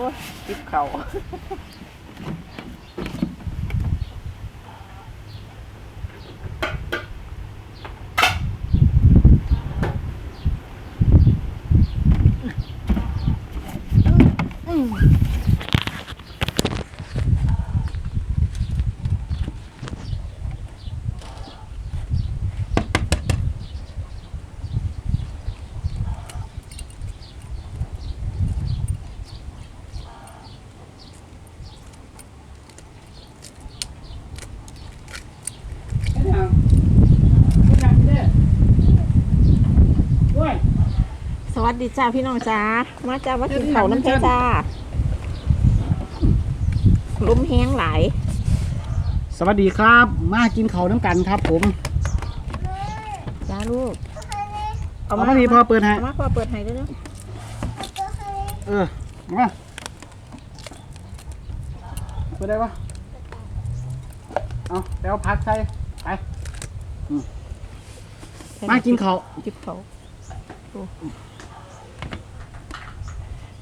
โอ้ยจิ ดีจ้าพี่น้องจ้ามาจ้ามากินเขาวน้ำแท้จ้าลมแห้งหลาย สวัสดีครับ มากินเขาวน้ำกันครับ ผม จ้าลูก เอามาดีพอเปิดให้เอามาพอเปิดให้ด้วยนะเออ มาเปิดได้ปะเอาไปเอาผักใส่ไปอืมมากินเขาวจิบเขาวโอ้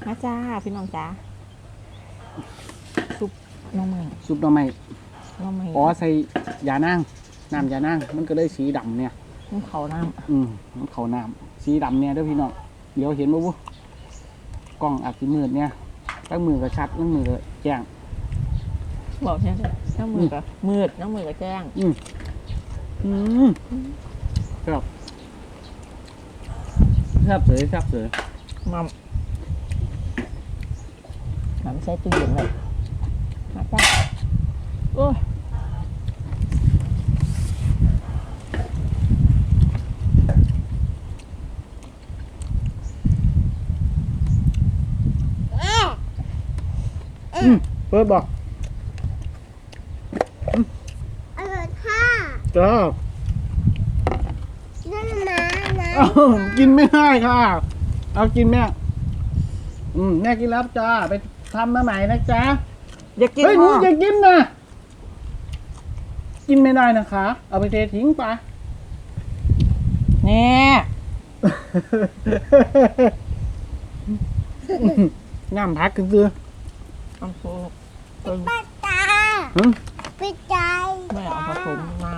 มาจ้าพี่น้องจ้าซุปหน้องใหม่ซุปหน่อไม้น้องใหม่อ๋อใส่ยานั่งน้ำยานั่งมันก็เลยสีดำเนี่ยน้ำเขาน้อืมมันเขาน้ำสีดำเนี่ยเด้อพี่น้องเดี๋ยวเห็นบ่บุกล้องอาจจะมืดเนี่ยตั้งมือก็ชัดตั้งมือก็แจ้งำบอกใช่ไหมน้ำมือกับมืดน้ำมือกับแจ้งอืมอืมครับแซ่บเลยแซ่บเลยมัม น้ำใส่ตู้เย็นเลยมาจ้าโอ้ยอืมเปิดบอกอร่อยค่ะจ้านั่นนะนะเอ้ากินไม่ได้ค่ะ เอากินแม่ อืม แม่กินแล้วจ้า ไป ทำมาใหม่นะจ๊ะอย่ากินเฮ้ยหนูพ่ออย่ากินนะกินไม่ได้นะคะ เอาไปเททิ้งไปเนี่ยน้ำพักคือซื้อน้ำซุปเพิ่งป้าตาหึไปใจแม่เอาผสมน้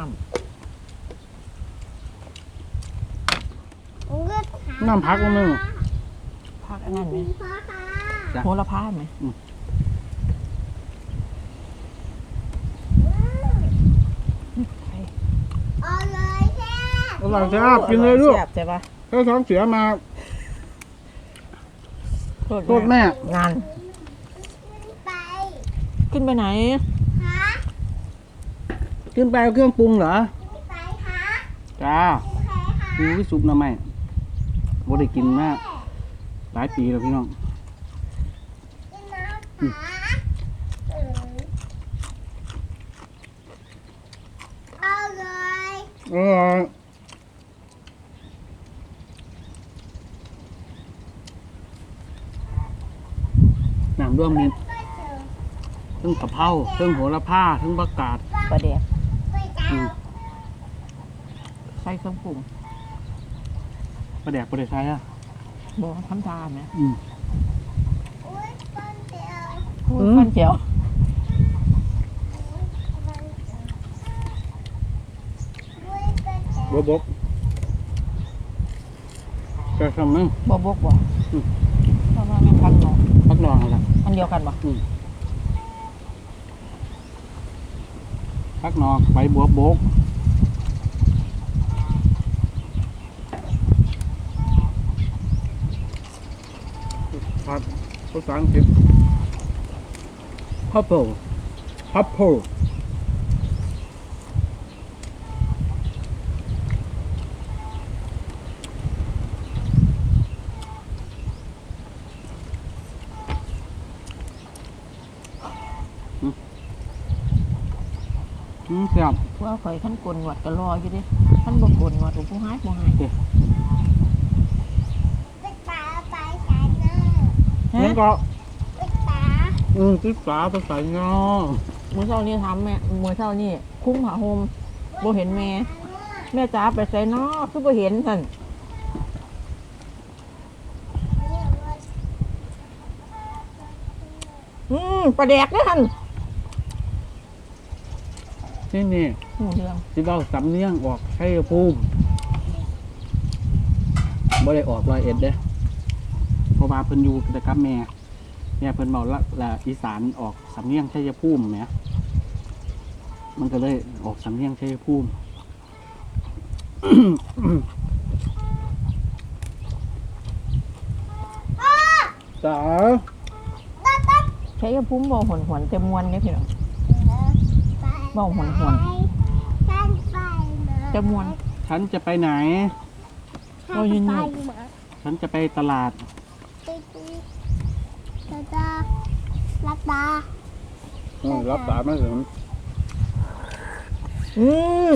น้ำพักมันนึงำพักอันนั้นไหม พ่อค่ะ จ้ะ โหระพาไหมอืมเอาเลยแค่อร่อยจ้ากินเลยลูกแซ่บใช่ปะถ้าท้องเสียมาโทษโทษแม่ งาน ไปขึ้นไปไหนคะขึ้นไปเอาเครื่องปรุงเหรอ ไปคะจ้าโอเคค่ะดูวิสุปหน่อไม้บ่ได้กินมาหลายปีแล้วพี่น้องกินน้ำค่ะ เออเอาเลยอร่อยน้ำร่วมมีไปเจอทั้งกะเพราทั้งโหระพาทั้งประกาศประเดี๋ยวไปเจ้าอืมใส่เครื่องปรุงประแดกประเดกไทยอะบอกทำทานไหมอืม อุ้ยต้นเดียว โอ้ยอืมฟันเจียวอุ้ยต้นเดียวบบกจะทำมั้งบอบกบอกอืมเพราะว่ามันพันเนาะพักนอนเอาละอันเดียวกันบ่พักนอนใบบัวบกครับภาษาอังกฤษ purple purple อืมครับว่าข่อยขั้นกลนหวัดก็รออยู่ดิขั้นบกกลนหวัดผู้หายผู้หายไปตาไปสายหน้านั่นก็ไปตา อืมติดตาภาษาเงามื้อเช้านี้ทำแม่มื้อเช้านี้คุ้มผ้าห่มบ่เห็นแม่ แม่จ๋าไปใส่นอคือบ่เห็นสั่นมปลาแดกเด้อท่านนี่นี่หูเรื่องที่เราสำเนียงออกชัยภูมิบ่ได้ออกรอยเอ็ดเด้เพราะว่าเพิ่นอยู่แต่กับแม่แม่ เพิ่นเบาละละอีสานออกสำเนียงชัยภูมิแหมมันก็เลยออกสำเนียงชัยภูมิจ๋าใช้ยาพุ่มบ่หวนหวนๆแต่มวนเนี่ยพี่น้องเว้าหวนฉันไปนะแต่มวนฉันจะไปไหน ฉันเอายืนไปอยู่นะฉันจะไปตลาดไปดูตาตา ลักตารับสารมาถึงอืม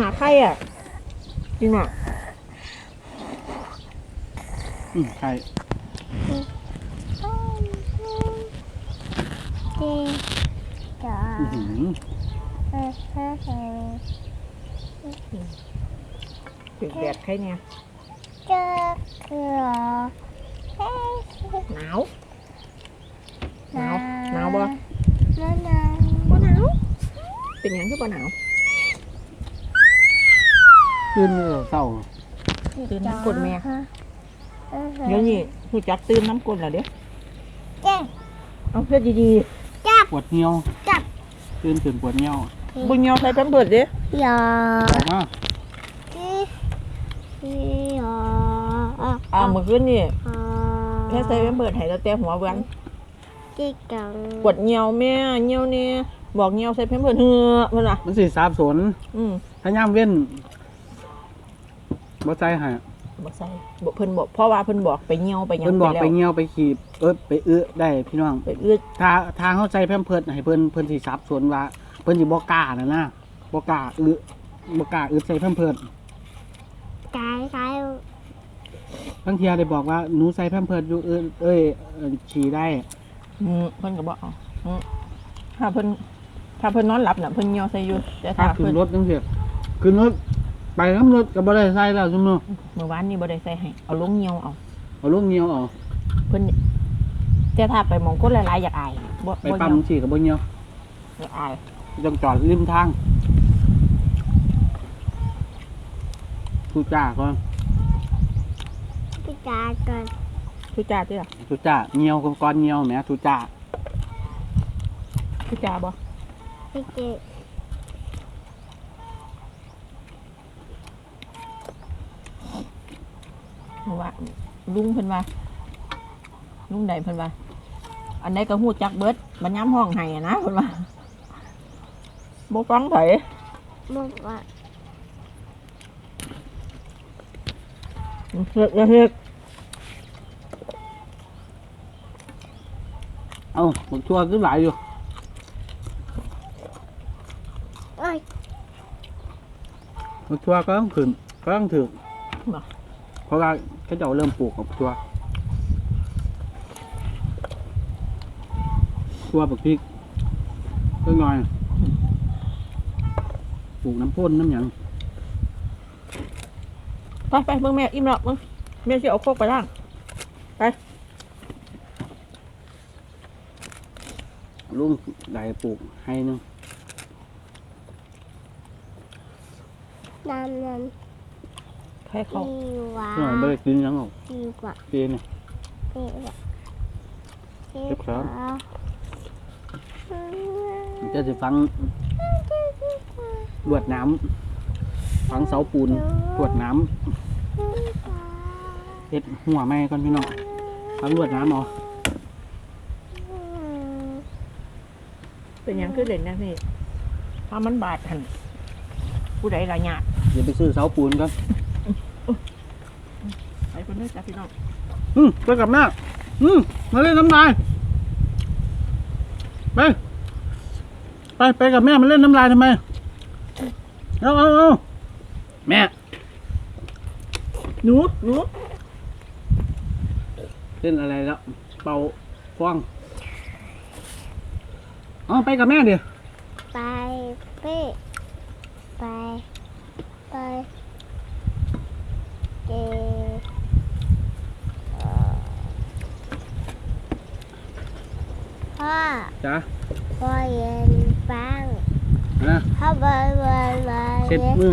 หาใครอะจริงอะอืมใช่เจ๊จ๋าอื้อหือเฮ้เฮ้เฮ้ถึงแดดใครเนี่ยเจอเกลือเฮ้หนาว หนาวหนาวบ่หนาวหนาวบ่หนาวเป็นหยังคือบ่หนาวขึ้นเศร้าตื่นน้ำกรดแม่เออเดี๋ยวนี้รู้จักตื่นน้ำกลนแล้วเด้เจ๊เอาเพื่อดีจับปวดเหี่ยวจับตื่นตื่นปวดเหี่ยวๆบุญยอใส่กันเบิดเด้อย่าออกมาที่อย่าอ่าเมื่อคืนนี่อ่าแค่ใส่กันเบิดให้ตั้งแต่หัวเบือน ที่กังปวดเหี่ยวแม่เหี่ยวเนี่ยบอกเหี่ยวใส่เพิ่นเบิดเหือเพิ่นน่ะมันสิสาบสนอืมถ้าย่ามเว้นบ่ใจใหายบ่ใส่บ่เพิ่นบอกเพราะว่าเพิ่นบอกไปเหี่ยวไปหยังเพิ่นบอกแล้วไปเงี่ยวไปขีบเอ้ยไปเอื้อได้พี่น้องไปเอื้อถ้าทางเข้าใจแพร่มเพิดให้เพิ่นเพิ่นสิสับสนว่า เพิ่นสิบ่กล้านะนะบ่กล้าอื้อบ่กล้าอื้อใส่แพร่มเพิดกายกายบางเทียได้บอกว่าหนูใส่แพร่มเพิดอยู่เอ้ยเอ้ยเอ่อฉี่ได้ อืมเพิ่นก็บอกเอาอืมถ้าเพิ่นถ้าเพิ่นนอนหลับน่ะเพิ่นเหี่ยวใส่อยู่แต่ถ้าถ้าขึ้เพิ่นนรถจังซี่ขึ้นรถไปน้ำรถก็บ่ได้ใส่แล้วซุมื้อเมื่อวานนี้บ่ได้ใส่ให้เอาลงเหี่ยวเอา เอาลงเงียวเอาเพิ่นแต่ถ้าไปหมองคนหลายๆอยากอายบ่ไปบ่ปั๊มเหี่ยวฉี่ก็บ่เงียวอยากอายต้องจอดริมทางทุจ้าก่อนที่กายก่อน ทุจ้าติล่ะทุจ้าเงียวก่อนเงียวแหมทุจ้าทุจ้าบ่ที่เจ๊เมื่อว่าลุงเพิ่นว่าลุงใดเพิ่นว่าอันใดก็ฮู้จักเบิดบัดยามห้องให้อะนะเพิ่นว่าบ่ฟังไผบอกว่าเฮ็ดอย่าเฮ็ด เอ้าบักชั่วคือหลายอยู่เอ้ยบักชั่วก็ต้องขึ้นก็ต้องถึงบ่ เพราะว่าเขาเจะเริ่มปลูกบักชั่วชั่วบักพริกก็หน่อยปลูกน้ำพ่นน้ำหยังไปไปเบิ่งแม่อิ่มแล้วเบิ่งแม่สิเอาโคกไปล้าง ลุงได้ปลูกให้นึงน้ำนั้นให้เขาดีกว่าหน่อยไม่ได้กินหยังหรอกดีกว่าปีนี่ดีกว่าดีเรียบกร้อว่ายจะสิฟังลวดน้ำฟังเสาปูนลวดน้ำเฮ็ดหัวไม้ก่อนพี่น้องฟังลวดน้ำเอา เป็นหยังคือเล่นนะพี่ถ้ามันบาดหั่นผู้ใดล่ะญาติเดี๋ยวไปซื้อเสาปูนก่อนไปเพิ่นเด้อจ้ะพี่น้องอืมไปกับแม่อืมมาเล่นน้ำลายไปไปไปกับแม่มาเล่นน้ำลายทำไมเอาเอาเอาแม่ หนูหนูเล่นอะไรแล้ว เป่าฟอง เอาไปกับแม่เดี๋ยวไปเป้ไปไปเจจ้าบอยเย็นฟังนะถ้าบอยบอยบอยเช็ดเย็นมือ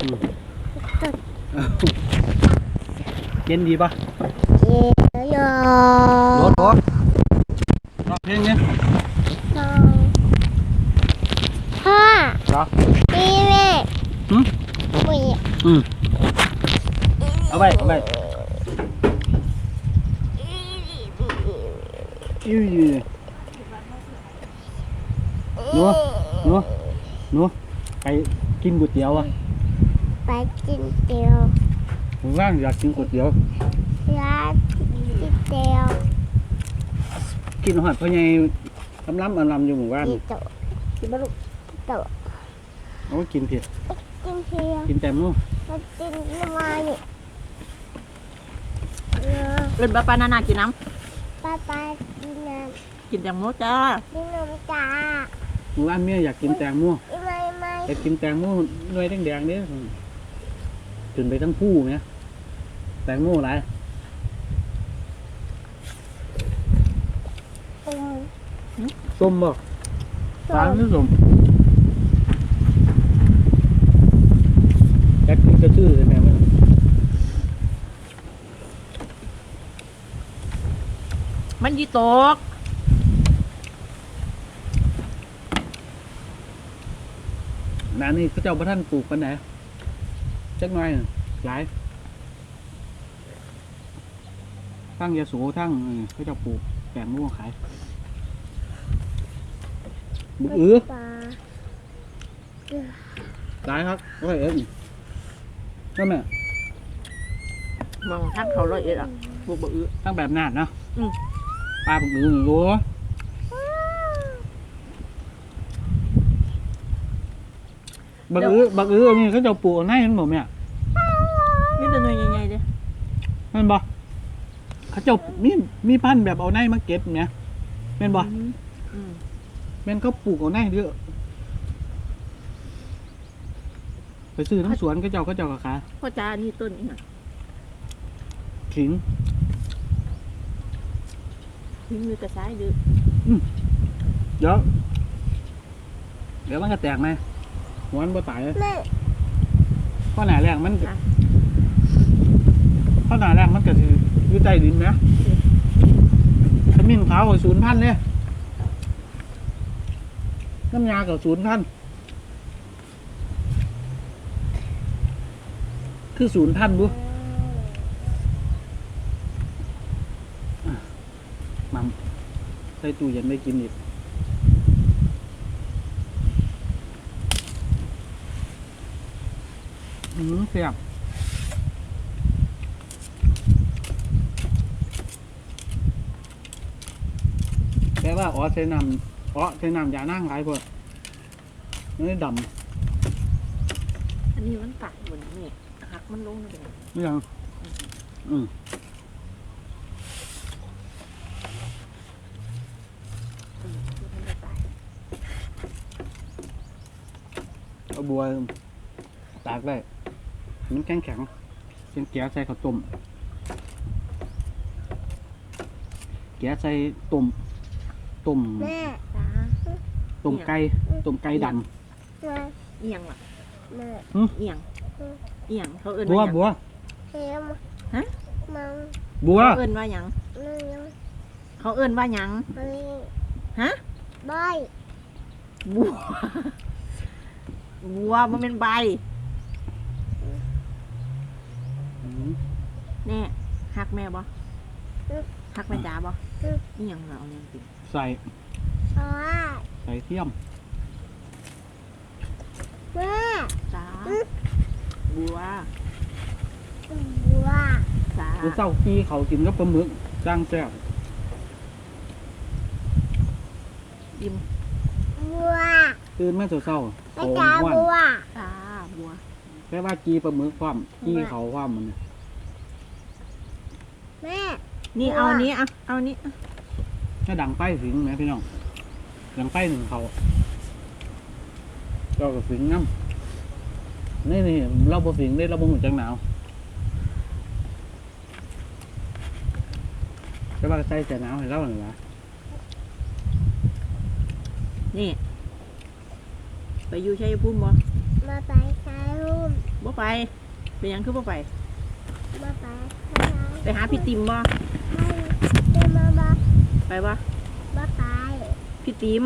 อืมเอาเย็นดีปะเย็นโยรถรถรถเพลงเนี้ย สองห้า จ้า ปีแม่ หืม ปี อืมเอาไปเอาไปอิ้วหนูหนูหนูไปกินก๋วยเตี๋ยวอะไปกินเตียวผมว่างอยาก กินก๋วยเตี๋ยวร้านกินเตียวกินหอดเพราะไงลำล้ำอลำอยู่หมู่บ้านกินโตกินบ่ลูกโตเอาไว้กินเผ็ดกินเทียวกินแตงโมมากินน้ำมันนี่เออเอิ้นป้าป้านานากินน้ป้าป้ากินน้ำกินแตงโมจ้าำกินน้ำจ้าหมู่บ้านเมียอยากกินแตงโมอีไม่ไม่อยากกินแตงโมหน่วยแดงๆเนี่ยขึ้นไปทั้งผู้เนี่ยแตงโมหลายอืมส้มบ่ส้ร้านมนี่ส้ม อยากกินกระชื่อใช่ไหมวะมันยีตกร้านนี้เขาเจ้าพระท่านปลูกปันไหนจักหน่อยน่ะหลายทั้งยาสูทั้งเออเขาเจ้าปลูกแตงโมขายบุกอื้อปลาหลายครับโอ้ยเอ็น นั่นแหละมองทักเขาร้อยเอ็ดอะบุกบ่อื้อตั้งแบบนาดเนาะอืม ปลาบุกอื้อโอ้บักอื้อบักอื้ออันนี้เขาเจ้าปลูกเอาในมันบ่แม่นี่เป็นหน่วยใหญ่ๆเด้แม่นบ่เขาเจ้ามีมีพันธุ์แบบเอาในมาเก็บเนี่ยแม่นบ่อืมอืม แม่นเขาปลูกเอาในเยอะ ไปซื้อน้ำสวนเขาเจ้าเขาเจ้าก็ขายพ่อจ้านี่ต้นนี่น่ะขิงทิ้งมือกระซ้ายดื้อเดี๋ยวเดี๋ยวมันก็แตกไหมหัวมันบ่ตายแม่ข้อหนาแรกมันข้อหนาแรกมันก็คืออยู่ใต้ดินนะขมิ้นขาวกับศูนย์พันเนี่ยน้ำยากับศูนย์พัน คือศูนย์พันบุมัมใส่ตู้เย็นได้กินอีกอืมเสียบแต่ว่าอ๋อใช้น้ำอ๋อใช้น้ำยานั่งหลายพวกนี่ดำ อันนี้มันตัดบนนี่หัก มันลงนี่เป็นไงำนี่ยังอืมอืมมันจะตายเอาบัวตากได้มันแข็งแข็งๆเป็นแกะใส่ข้าวต้มแกะใส่ต้มต้มแม่จ้าต้มไก่ต้มไก่ดแม่เอียงล่ะแม่เอียง เอียงเขาเอิ้นำบัวว่าหยังบัวเค็มฮะมังบัว เขาเอิ้นว่าหยังนึ่งเขาเอิ้นว่าหยังมันฮะบอยบัวบัวมันเป็นใบอืมแน่หักแม่บ่หักแม่จ๋าบ่นี่ยังเราเอายังกินใส่เพราะว่าใส่เทียมแม่จ้า บัวบัวจ้าหรือเศร้ากี้เขากินก็ปลาหมึกจ้างแซ่บอิ่มบัวตื่นมาเศร้าๆไม่เขาจ้าห้วนบัวจ้าบัวแค่ว่ากีปลาหมึกความกีเขาความมันน่ะแม่นี่เอาอันนี้อะเอาอันนี้อะถ้าดังไฟสิงไหมพี่น้องดังไฟหนึ่งเขาเราก็สิงน้ำ นี่นี่เราบ่สิงได้เราบ่หูจังหนาวแต่ว่าใส่แต่หนาวให้เราหน่อยละนี่ ไปอยู่ชัยภูมิบ่มาไปใช้รูมบ่ไป เป็นหยังคือบ่ไป มาไปใช้ไปหาพี่ติมบ่ให้ตีมาบาไปบ่มาไปพี่ติม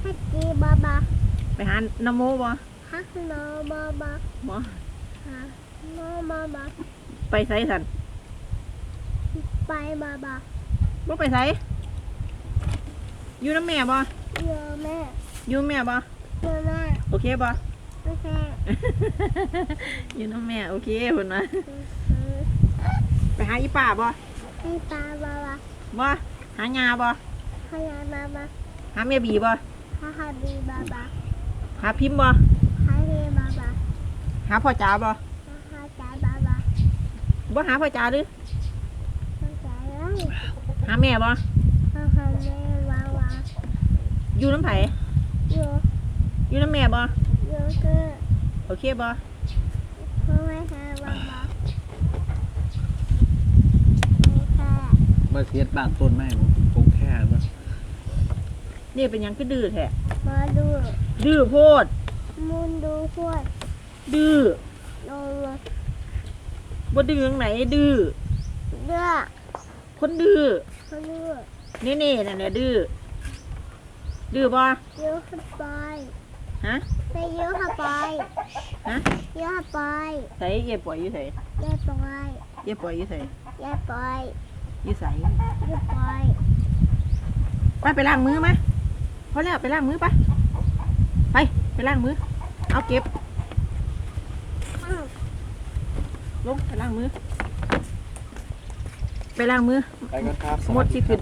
ให้ตีบาบาไปหานโมบ่ ฮักโนบาบาบ่ฮะโนบาบาไปไสสันไปบาบาบ่ไปไสอยู่น้ำแม่บ่เยอะแม่อยู่แม่บ่เยอะแม่โอเคบ่ไม่ใช่อยู่น้ำแม่โอเคเพิ่นว่าไปหาอีป้าบ่ให้ตาบาบาบ่หายาบ่ให้ยาบาบาหาแม่บีบ่ให้ฮับบีบาบาหาพิมพ์บ่ให้เรบาบา หาพ่อจ๋าบ่ให้ฮัจาบาบาบ่หาพ่อจ๋าหรือให้จาเลยหาแม่บ่ให้ฮัแม่วาวาอยู่น้ำไผโยอยู่น้ำแม่บ่โยเกอร์โอเคบ่เพราะว่าฮาวาบาโอเคมาเสียดบ้านต้นไม้คงแค่ว่านี่เป็นหยังคือดื้อแท้มาดูดื้อโพดมุนดูพวด ดื้อโดนบ่ดื้อจังไหนดื้อเลือกคนดื้อเขาเลือกนี่นี่นั่นแหละดื้อดื้อบ่เยอะขึ้นไปฮะไปเยอะขึ้นไปฮะเยอะขึ้นไปใส่เย่ปล่อยอยู่ไสเยอะไปเย่ปล่อยอยู่ไสเยอะไปอยู่ไสเยอะไปไปไปล้างมือมาพอแล้วไปล้างมือไปไปไปล้างมือ เอาเก็บ อ้าว ลงไปล้างมือ ไปล้างมือ ไปกันครับหมดสิขึ้น